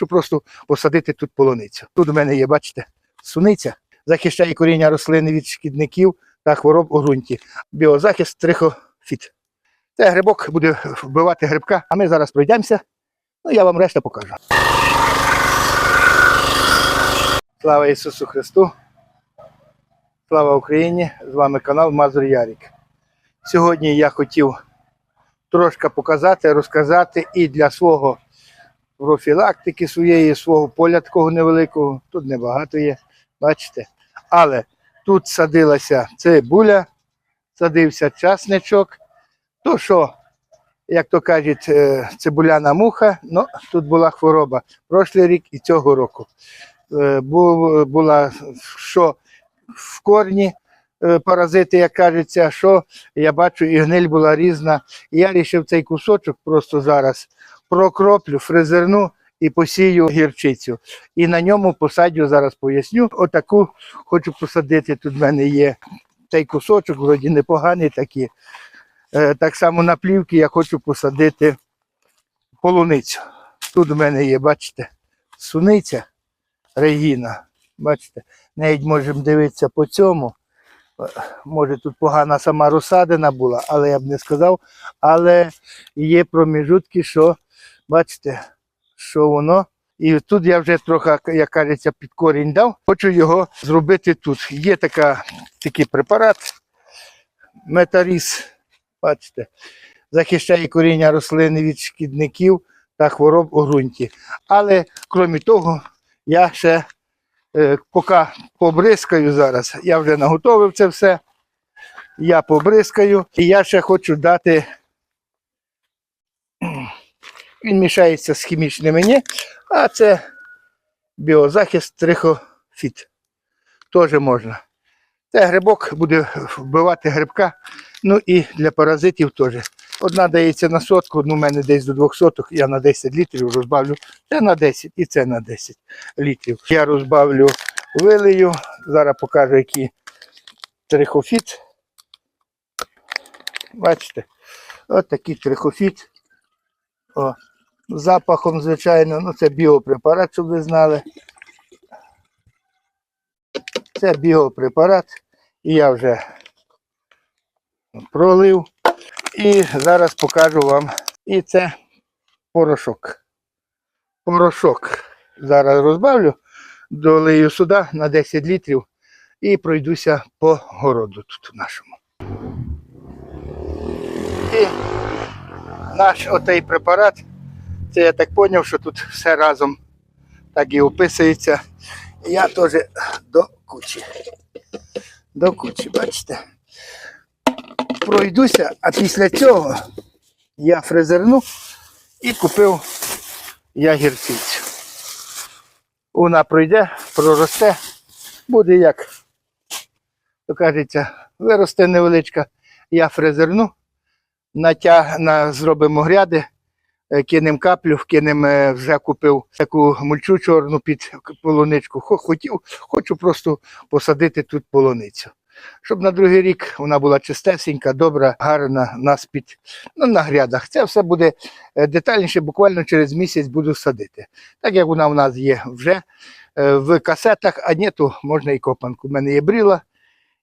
Хочу просто посадити тут полуницю. Тут у мене є, бачите, суниця, захищає коріння рослини від шкідників та хвороб у ґрунті. Біозахист трихофіт. Це грибок буде вбивати грибка, а ми зараз пройдемося. Ну, я вам решта покажу. Слава Ісусу Христу! Слава Україні! З вами канал Мазур Ярік. Сьогодні я хотів трошки показати, розказати і для свого профілактики своєї, свого поля такого невеликого. Тут небагато є, бачите. Але тут садилася цибуля, садився часничок. То що, як то кажуть, е, цибуляна муха, ну тут була хвороба прошлий рік і цього року. Е, Була що в корні е, паразити, як кажеться, що я бачу, і гниль була різна. І я вирішив цей кусочок просто зараз прокроплю, фрезерну і посію гірчицю. І на ньому посадю, зараз поясню. Отаку хочу посадити. Тут в мене є цей кусочок, вроді непоганий такий. Е, Так само на плівки я хочу посадити полуницю. Тут у мене є, бачите, суниця Регіна. Бачите, навіть можемо дивитися по цьому. Е, Може тут погана сама розсадина була, але я б не сказав. Але є проміжутки, що бачите, що воно. І тут я вже трохи, як кажеться, під корінь дав. Хочу його зробити тут. Є така, такий препарат, метаріс, бачите, захищає коріння рослини від шкідників та хвороб у ґрунті. Але крім того, я ще е, поки побризкаю зараз, я вже наготовив це все. Я побризкаю. І я ще хочу дати. Він мішається з хімічними, ні, а це біозахист трихофіт. Теж можна. Це грибок буде вбивати грибка. Ну і для паразитів теж. Одна дається на сотку, одну в мене десь до двох соток, я на 10 літрів розбавлю. Це на 10 і це на 10 літрів. Я розбавлю вилию. Зараз покажу, який трихофіт. Бачите? От такий трихофіт. О, запахом, звичайно, ну це біопрепарат, щоб ви знали. Це біопрепарат. І я вже пролив. І зараз покажу вам. І це порошок. Порошок. Зараз розбавлю, долию сюди на 10 літрів і пройдуся по городу тут нашому. І наш отей препарат, це я так зрозумів, що тут все разом так і описується. Я теж до кучі. До кучі, бачите пройдуся, а після цього я фрезерну і купив я. Вона пройде, проросте, буде як, то кажеться, виросте невеличка, я фрезерну, натяг, на, зробимо гряди, е, кинемо каплю, кинемо, е, вже купив таку мульчу чорну під полуничку. Хотів, хочу просто посадити тут полуницю щоб на другий рік вона була чистесенька, добра, гарна нас під ну, на грядах. Це все буде е, детальніше, буквально через місяць буду садити. Так як вона в нас є вже в касетах, а ні, то можна і копанку. У мене є бріла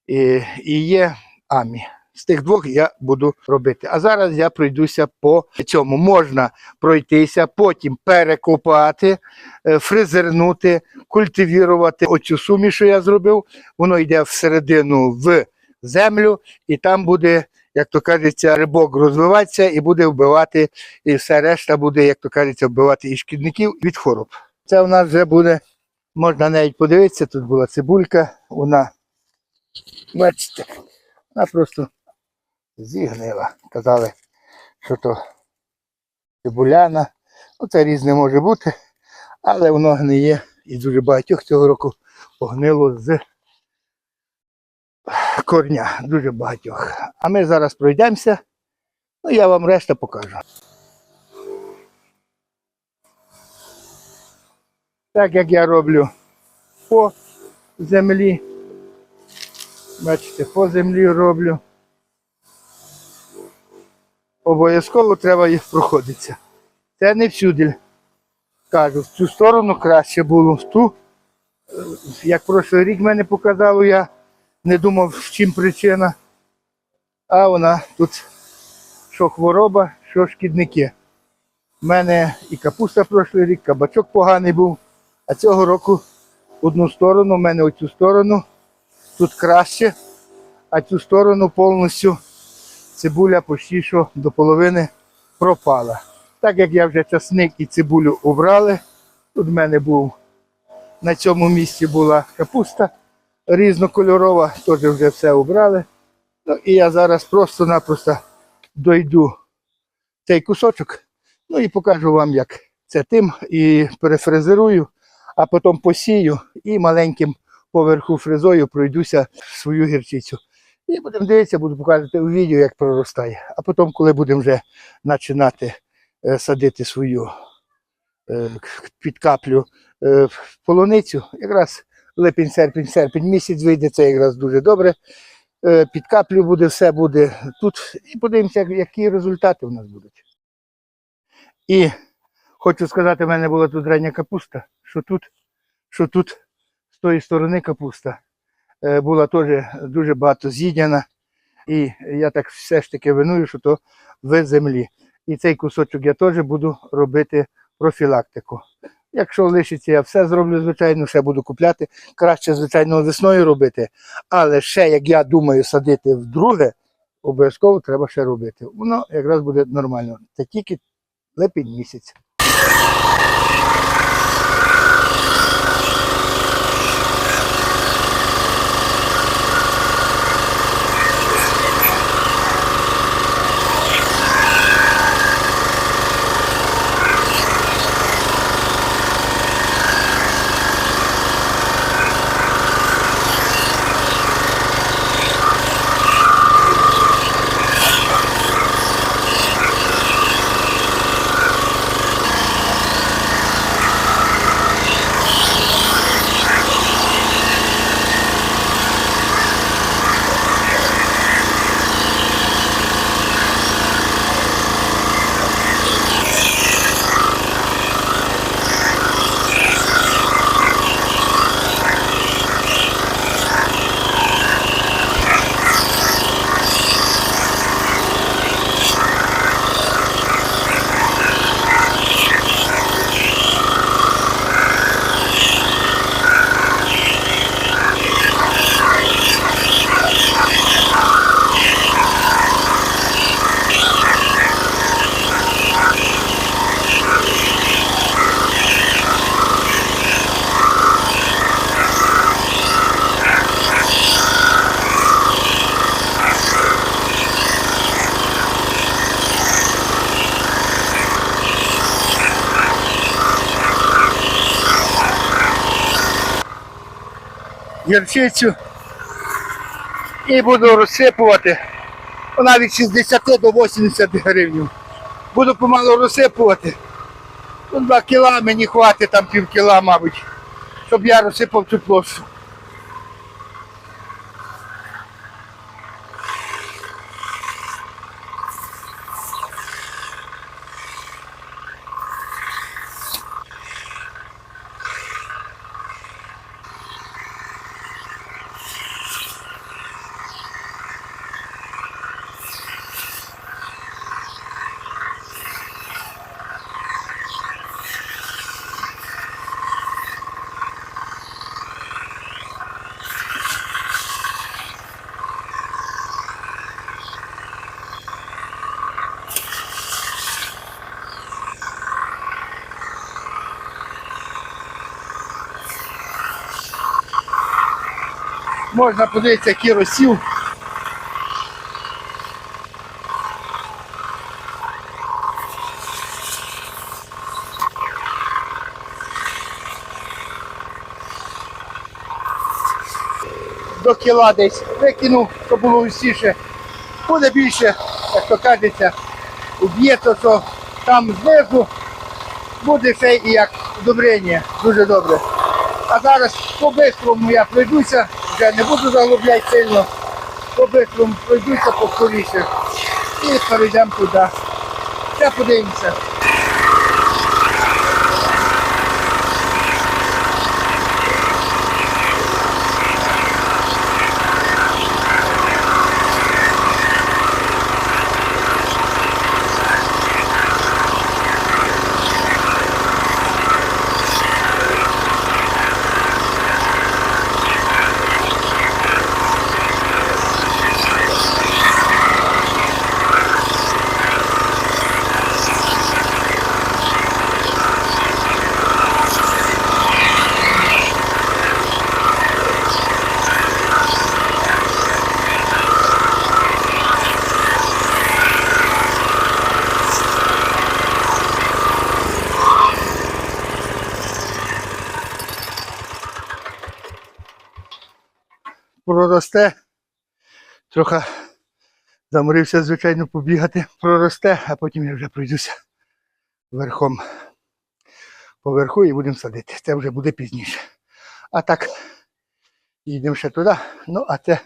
і, і є амі. З тих двох я буду робити. А зараз я пройдуся по цьому. Можна пройтися, потім перекопати, е, фрезернути, культивірувати оцю суміш, що я зробив. Воно йде всередину в землю, і там буде, як то кажеться, рибок розвиватися і буде вбивати, і все решта буде, як то кажеться, вбивати і шкідників від хвороб. Це у нас вже буде, можна навіть подивитися, тут була цибулька, вона, бачите, вона просто зігнила. Казали, що то цибуляна. Ну, це різне може бути, але воно гниє і дуже багатьох цього року погнило з корня, дуже багатьох. А ми зараз пройдемося, ну я вам решта покажу. Так як я роблю по землі. Бачите, по землі роблю. Обов'язково треба їх проходитися. Це не всюди. кажу, в цю сторону краще було в ту. Як прошлий рік мене показало, я не думав, в чим причина. А вона тут що хвороба, що шкідники. У мене і капуста прошлий рік, кабачок поганий був. А цього року одну сторону, в мене оцю сторону тут краще, а цю сторону повністю цибуля почти що до половини пропала. Так як я вже часник і цибулю обрали, тут в мене був на цьому місці була капуста різнокольорова, теж вже все обрали. Ну і я зараз просто-напросто дойду цей кусочок, ну і покажу вам, як це тим, і перефрезерую, а потім посію і маленьким поверху фрезою пройдуся свою гірчицю. І будемо дивитися, буду показувати у відео, як проростає. А потім, коли будемо вже починати е, садити свою е, к- під каплю е, полуницю, якраз липень, серпень, серпень місяць вийде, це якраз дуже добре. Е, Під каплю буде, все буде тут. І подивимося, які результати в нас будуть. І хочу сказати, в мене була тут рання капуста, що тут, що тут з тої сторони капуста була теж дуже багато з'їдена. І я так все ж таки виную, що то в землі. І цей кусочок я теж буду робити профілактику. Якщо лишиться, я все зроблю, звичайно, ще буду купляти. Краще, звичайно, весною робити. Але ще, як я думаю, садити вдруге, обов'язково треба ще робити. Воно якраз буде нормально. Це тільки липень місяць. Гірчицю і буду розсипувати вона від 60 до 80 гривень. Буду помалу розсипувати. Ну, 2 кіла мені хватить, там пів кіла, мабуть, щоб я розсипав цю площу. Можна подивитися, який розсів. До кіла десь викинув, щоб було густіше. Буде більше, як то кажеться, уб'є то, що там знизу буде ще і як удобрення. Дуже добре. А зараз по-бистрому я пройдуся, вже не буду заглубляти сильно. По-бистрому пройдуся колісі І перейдемо туди. Ще подивимося. Проросте. Трохи заморився, звичайно, побігати, проросте, а потім я вже пройдуся верхом поверху і будемо садити. Це вже буде пізніше. А так, їдемо ще туди. Ну, а це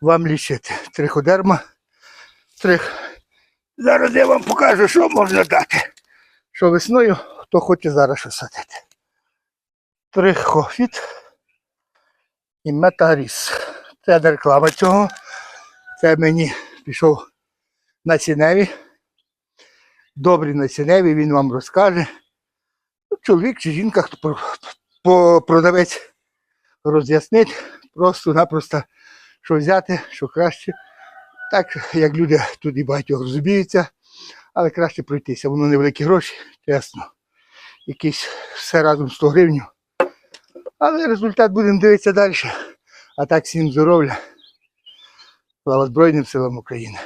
вам лічити. Триходерма. Трих. Зараз я вам покажу, що можна дати. Що весною, хто хоче зараз що садити. Трихофіт і метаріс. Це не реклама цього. Це мені пішов на ціневі. Добрий на ціневі, він вам розкаже. Ну, Чоловік чи жінка, хто продавець роз'яснить, просто-напросто, що взяти, що краще. Так, як люди тут і багатьох розуміються, але краще пройтися. Воно невеликі гроші, чесно. Якісь все разом 100 гривень. Але результат будемо дивитися далі. А так всім здоров'я. Слава Збройним силам України.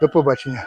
До побачення.